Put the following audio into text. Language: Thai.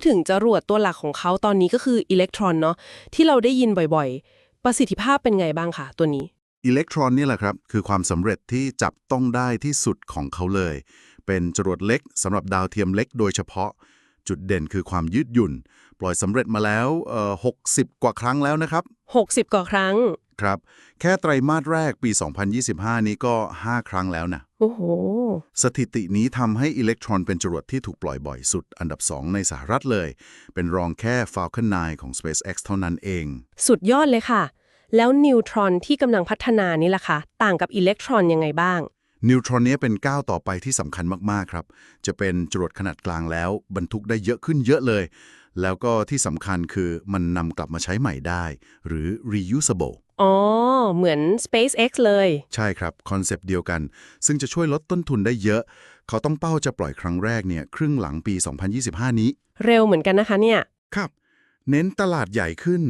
ดถึงจรวดตัวหลักของเขาตอนนี้ก็คืออิเล็กตรอนเนาะที่เราได้ยินบ่อยๆ ประสิทธิภาพเป็นไงบ้างคะตัวนี้อิเล็กตรอนนี่แหละครับ คือความสำเร็จที่จับต้องได้ที่สุดของเขาเลย เป็นจรวดเล็กสำหรับดาวเทียมเล็กโดยเฉพาะ จุดเด่นคือความยืดหยุ่น ปล่อยสำเร็จมาแล้วเอ่อ60กว่าครั้งแล้วนะครับ 60 กว่าครั้ง ครับ แค่ไตรมาสแรกปี 2025 นี้ก็ 5 ครั้งแล้วนะโอ้โห สถิตินี้ทำให้อิเล็กตรอนเป็นจรวดที่ถูกปล่อยบ่อยสุด อันดับ 2 ในสหรัฐเลย เป็นรองแค่ Falcon 9 ของ SpaceX เท่านั้นเอง สุดยอดเลยค่ะ แล้วนิวตรอนที่กำลังพัฒนานี่ล่ะคะต่างกับอิเล็กตรอนยังไงบ้างนิวตรอนเนี้ยเป็นก้าวต่อไปที่สำคัญมาก ๆ ครับ จะเป็นจรวดขนาดกลางแล้ว บรรทุกได้เยอะขึ้นเยอะเลย แล้วก็ที่สำคัญคือมันนำกลับมาใช้ใหม่ได้ หรือ reusable อ๋อ เหมือน SpaceX เลย ใช่ครับ คอนเซปต์เดียวกัน ซึ่งจะช่วยลดต้นทุนได้เยอะ เขาต้องเป้าจะปล่อยครั้งแรกเนี่ยครึ่งหลังปี 2025 นี้ เร็วเหมือนกันนะคะเนี่ย ครับ เน้นตลาดใหญ่ขึ้น